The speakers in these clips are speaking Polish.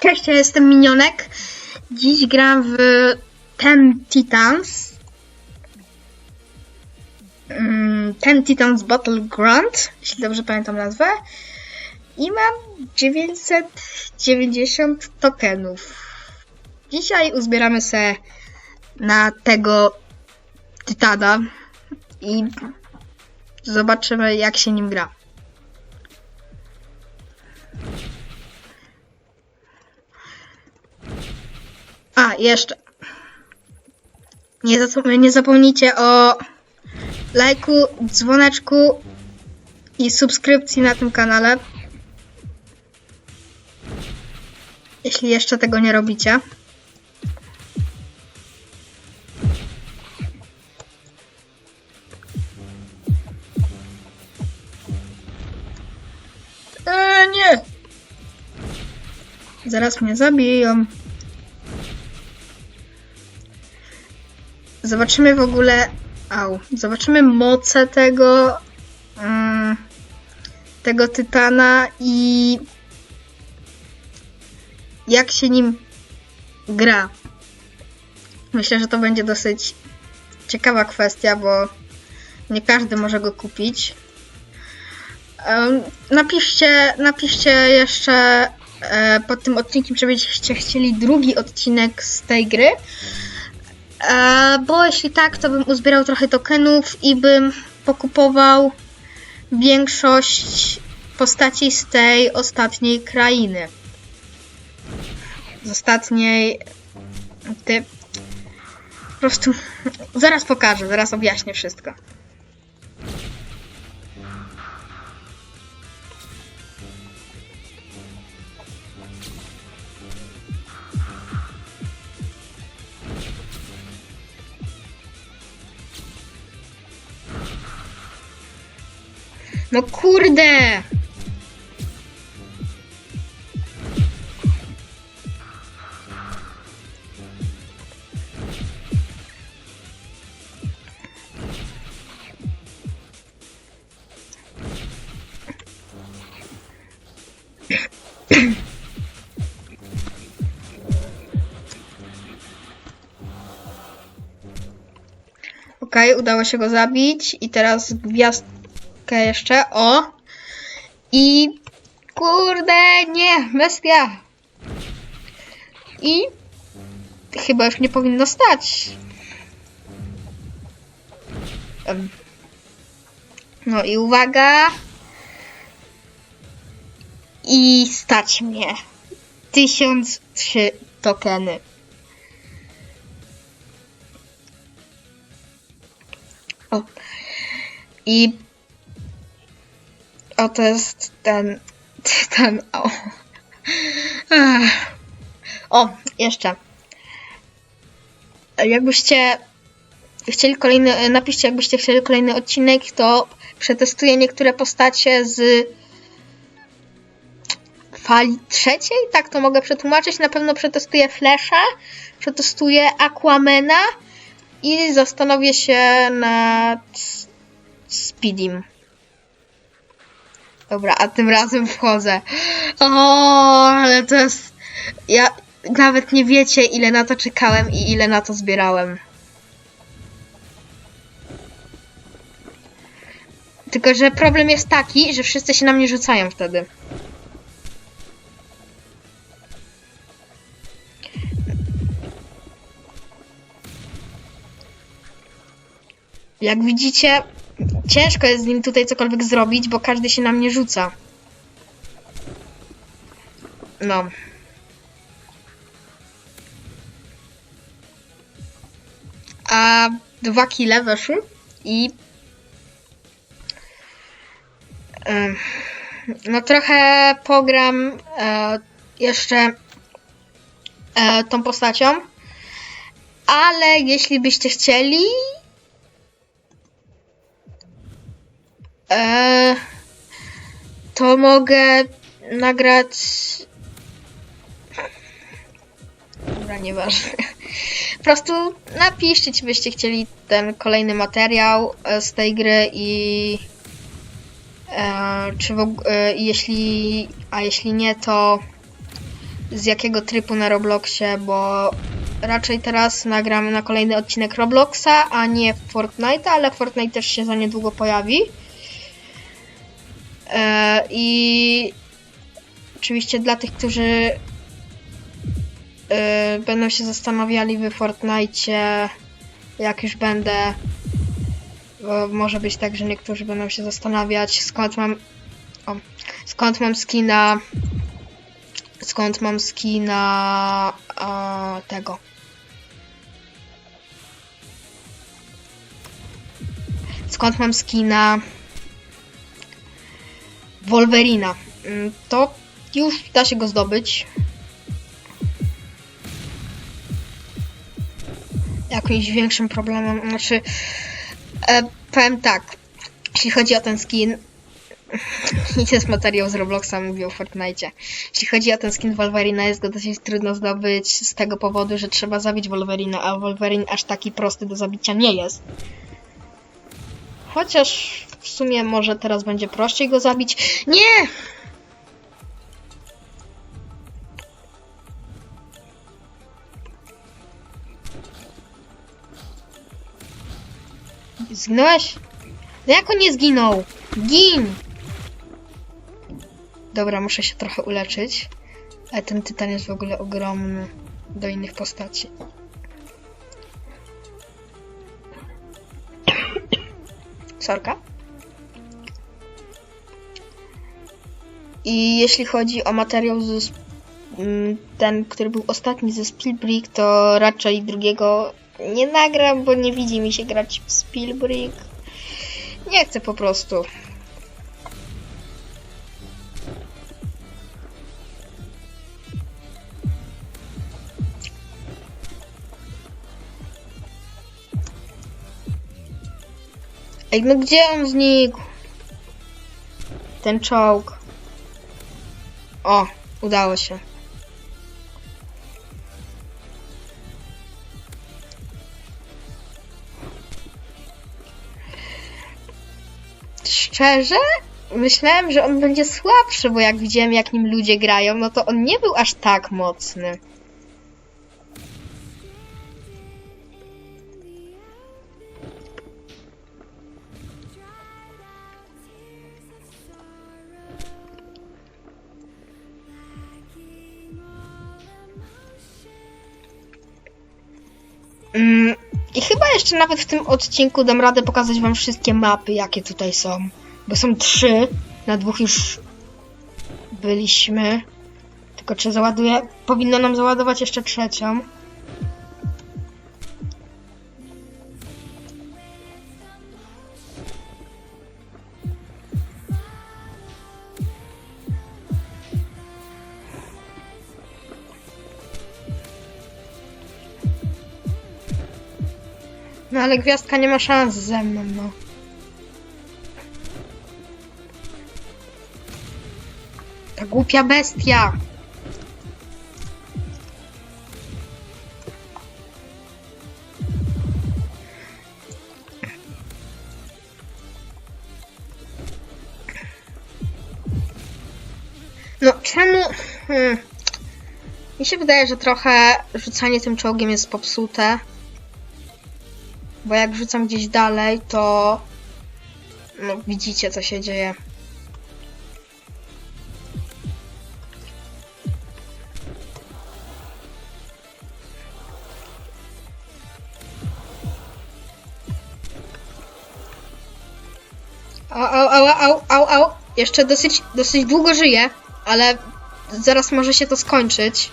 Cześć, ja jestem Minionek. Dziś gram w Ten Titans. Mm, Ten Titans Battleground, jeśli dobrze pamiętam nazwę. I mam 990 tokenów. Dzisiaj uzbieramy se na tego Titana i zobaczymy jak się nim gra. A, jeszcze. Nie, nie zapomnijcie o lajku, dzwoneczku i subskrypcji na tym kanale. Jeśli jeszcze tego nie robicie. Eee, nie! Zaraz mnie zabiją. Zobaczymy w ogóle. Au. Zobaczymy moce tego. Mm, tego tytana i. Jak się nim gra. Myślę, że to będzie dosyć ciekawa kwestia, bo nie każdy może go kupić. Napiszcie, napiszcie jeszcze e, pod tym odcinkiem, czy chcieli drugi odcinek z tej gry. E, bo jeśli tak, to bym uzbierał trochę tokenów i bym pokupował większość postaci z tej ostatniej krainy. Z ostatniej. Ty. Po prostu. Zaraz pokażę, zaraz objaśnię wszystko. Okej, udało się go zabić i teraz gwiazdkę jeszcze, o! I kurde, nie, bestia! I chyba już nie powinno stać. No i uwaga. I stać mnie. 1003 tokeny. O. I o, to jest ten. Ten. O. O, jeszcze. Jakbyście chcieli kolejny. Napiszcie, jakbyście chcieli kolejny odcinek, to przetestuję niektóre postacie z fali trzeciej, tak to mogę przetłumaczyć. Na pewno przetestuję Flasha, przetestuję Aquamena i zastanowię się nad Speedim. Dobra, a tym razem wchodzę. O, ale to jest. Ja nawet nie wiecie, ile na to czekałem i ile na to zbierałem. Tylko, że problem jest taki, że wszyscy się na mnie rzucają wtedy. Jak widzicie, ciężko jest z nim tutaj cokolwiek zrobić, bo każdy się na mnie rzuca. No. A dwa kile weszły i no trochę pogram e, jeszcze e, tą postacią, ale jeśli byście chcieli, e, to mogę nagrać. Dobra, nieważne. Po prostu napiszcie, czy byście chcieli ten kolejny materiał e, z tej gry i. E, czy w, e, jeśli, a jeśli nie, to z jakiego trybu na Robloxie, bo raczej teraz nagram na kolejny odcinek Robloxa, a nie Fortnite, ale Fortnite też się za niedługo pojawi. E, I oczywiście dla tych, którzy e, będą się zastanawiali w Fortnite, jak już będę, może być tak, że niektórzy będą się zastanawiać, skąd mam, o, skąd mam skina, skąd mam skina a, tego. Skąd mam skina Wolverina. Mm, To już da się go zdobyć. Jakimś większym problemem, znaczy e, powiem tak, jeśli chodzi o ten skin, i to jest materiał z Robloxa, mówię o Fortnite. Jeśli chodzi o ten skin Wolverina, jest go dosyć trudno zdobyć z tego powodu, że trzeba zabić Wolverina, a Wolverine aż taki prosty do zabicia nie jest. Chociaż w sumie może teraz będzie prościej go zabić. Nie! Zginąłeś? No jak on nie zginął? Gin! Dobra, muszę się trochę uleczyć. Ale ten tytan jest w ogóle ogromny do innych postaci. Sorka. I jeśli chodzi o materiał sp- mm, ten, który był ostatni ze Spielbrick, to raczej drugiego nie nagram, bo nie widzi mi się grać w Spielbrick. Nie chcę po prostu. Ej, no gdzie on znikł? Ten czołg. O, udało się. Szczerze? Myślałem, że on będzie słabszy, bo jak widziałem, jak nim ludzie grają, no to on nie był aż tak mocny. I chyba jeszcze nawet w tym odcinku dam radę pokazać wam wszystkie mapy, jakie tutaj są. Bo są trzy, na dwóch już byliśmy. Tylko czy załaduje... Powinno nam załadować jeszcze trzecią. No ale gwiazdka nie ma szans ze mną, no. Ta głupia bestia! No, czemu... Hmm. Mi się wydaje, że trochę rzucanie tym czołgiem jest popsute. Bo jak rzucam gdzieś dalej, to no, widzicie co się dzieje. Au, au, au, au, au, au. Jeszcze dosyć, dosyć długo żyję, ale zaraz może się to skończyć.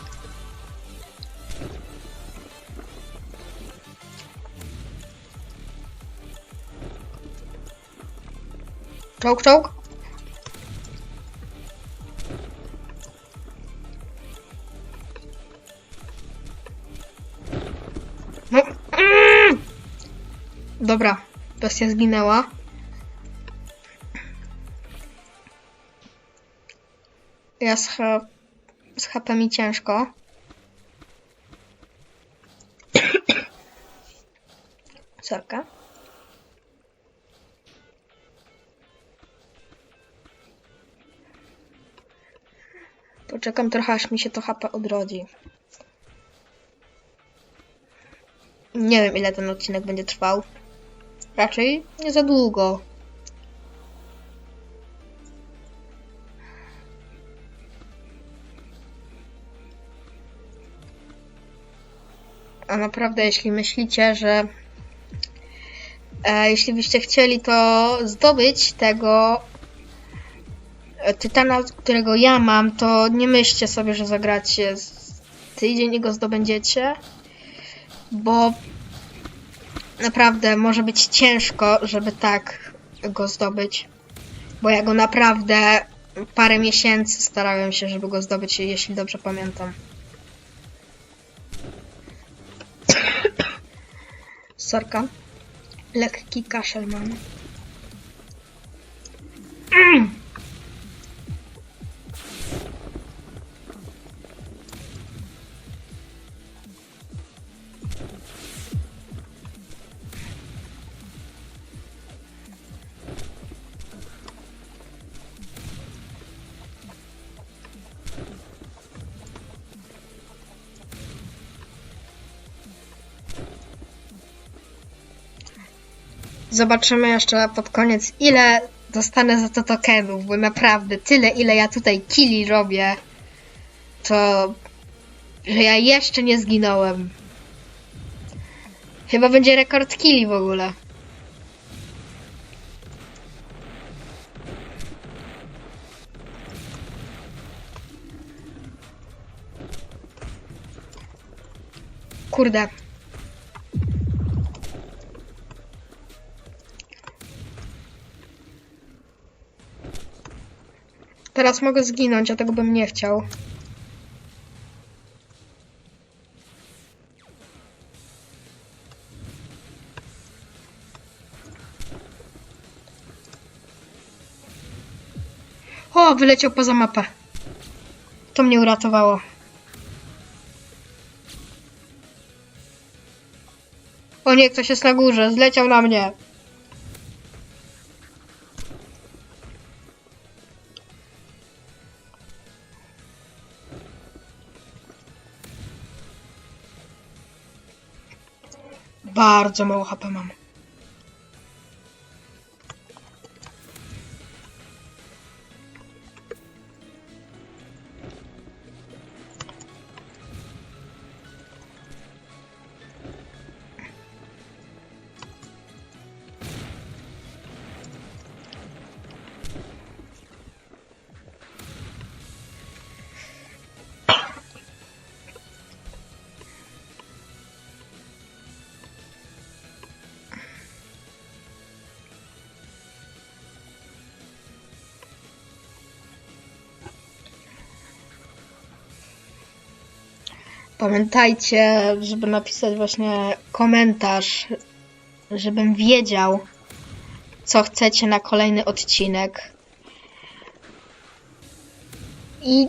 Czołg, czołg. No. Mm! Dobra, bestia zginęła. Ja z, H... z HP mi ciężko. Sorka. Poczekam trochę, aż mi się to HP odrodzi. Nie wiem, ile ten odcinek będzie trwał. Raczej nie za długo. A naprawdę, jeśli myślicie, że e, jeśli byście chcieli to zdobyć tego tytana, którego ja mam, to nie myślcie sobie, że zagracie tydzień i go zdobędziecie, bo naprawdę może być ciężko, żeby tak go zdobyć, bo ja go naprawdę parę miesięcy starałem się, żeby go zdobyć, jeśli dobrze pamiętam. Sorka. Lekki kaszel mam. Zobaczymy jeszcze pod koniec, ile dostanę za to tokenów, bo naprawdę tyle, ile ja tutaj killi robię, to że ja jeszcze nie zginąłem. Chyba będzie rekord killi w ogóle. Kurde. Teraz mogę zginąć, a tego bym nie chciał. O, wyleciał poza mapę. To mnie uratowało. O nie, ktoś jest na górze, zleciał na mnie. Bardzo mało HP mam. Pamiętajcie, żeby napisać właśnie komentarz, żebym wiedział, co chcecie na kolejny odcinek. I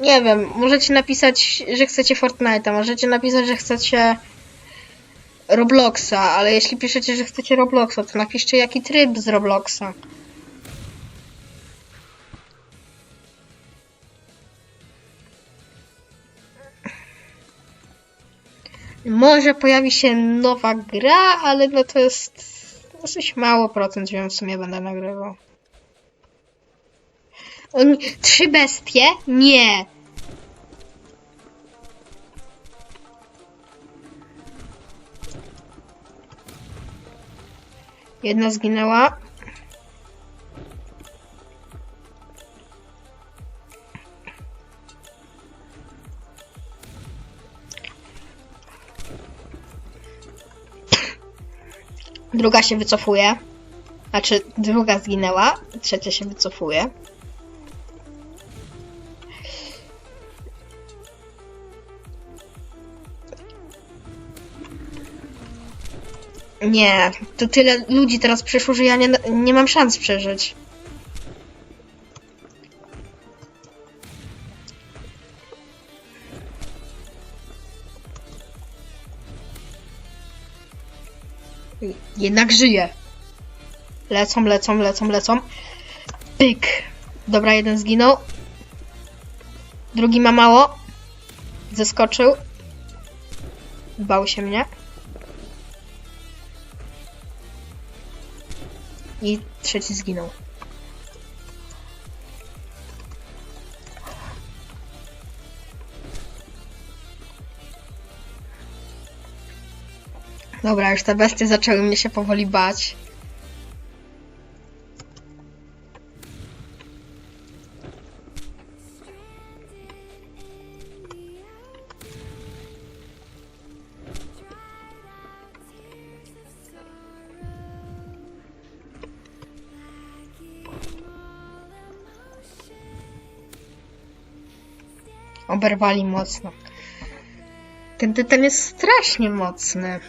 nie wiem, możecie napisać, że chcecie Fortnite'a, możecie napisać, że chcecie Robloxa, ale jeśli piszecie, że chcecie Robloxa, to napiszcie jaki tryb z Robloxa. Może pojawi się nowa gra, ale no to jest dosyć mało procent, więc w sumie będę nagrywał. Oni... Trzy bestie? Nie. Jedna zginęła. Druga się wycofuje. Znaczy, druga zginęła, trzecia się wycofuje. Nie, to tyle ludzi teraz przyszło, że ja nie, nie mam szans przeżyć. Jednak żyje. Lecą, lecą, lecą, lecą. Pyk. Dobra, jeden zginął. Drugi ma mało. Zeskoczył. Bał się mnie. I trzeci zginął. Dobra, już te bestie zaczęły mnie się powoli bać. Oberwali mocno. Ten tytan jest strasznie mocny.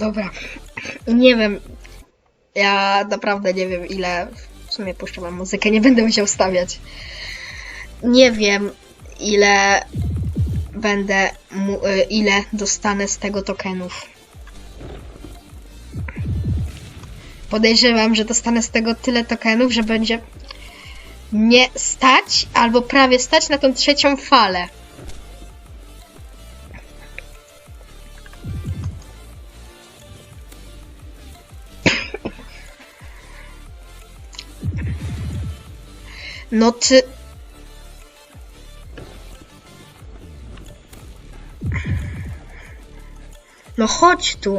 Dobra. Nie wiem. Ja naprawdę nie wiem, ile w sumie puszczę wam muzykę. Nie będę musiał stawiać. Nie wiem, ile będę, y, ile dostanę z tego tokenów. Podejrzewam, że dostanę z tego tyle tokenów, że będzie nie stać, albo prawie stać na tą trzecią falę. No ty... No chodź tu.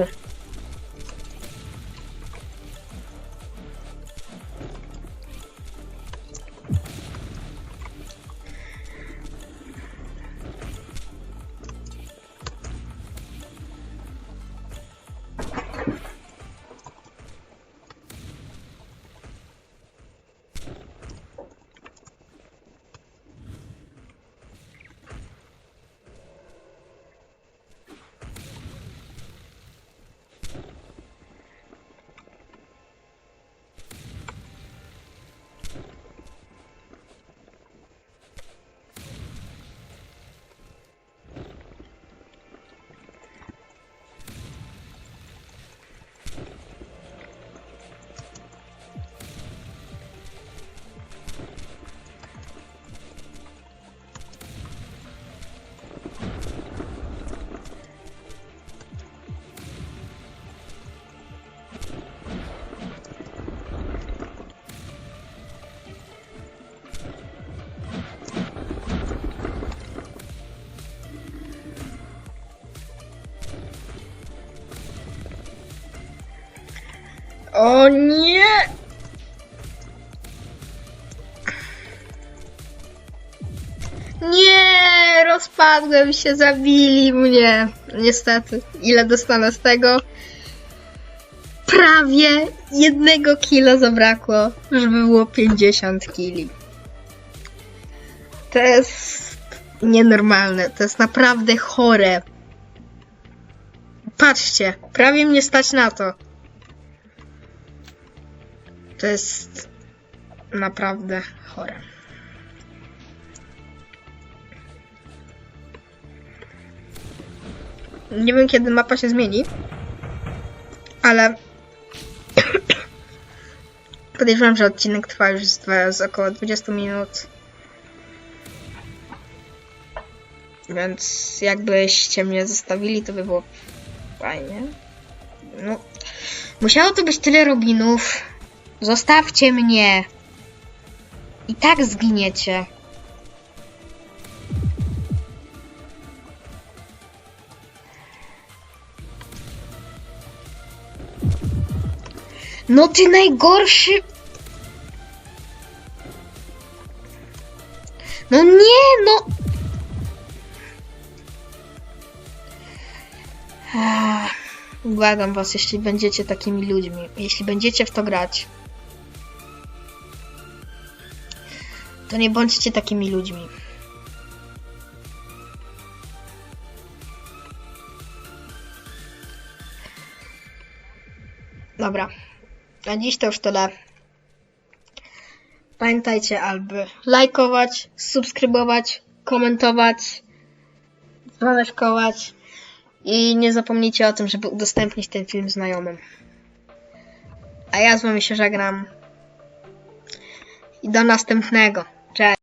O nie! Nie! Rozpadłem się, zabili mnie. Niestety. Ile dostanę z tego? Prawie jednego kilo zabrakło, żeby było 50 kili. To jest nienormalne. To jest naprawdę chore. Patrzcie, prawie mnie stać na to. To jest naprawdę chore. Nie wiem kiedy mapa się zmieni, ale podejrzewam, że odcinek trwa już z, dwa- z około 20 minut. Więc jakbyście mnie zostawili, to by było fajnie. No, musiało to być tyle robinów. Zostawcie mnie! I tak zginiecie. No ty najgorszy... No nie, no... Błagam was, jeśli będziecie takimi ludźmi, jeśli będziecie w to grać. To nie bądźcie takimi ludźmi. Dobra, na dziś to już tyle. Pamiętajcie, aby lajkować, subskrybować, komentować, dzwoneczkować i nie zapomnijcie o tym, żeby udostępnić ten film znajomym. A ja z wami się żegnam i do następnego. Cześć!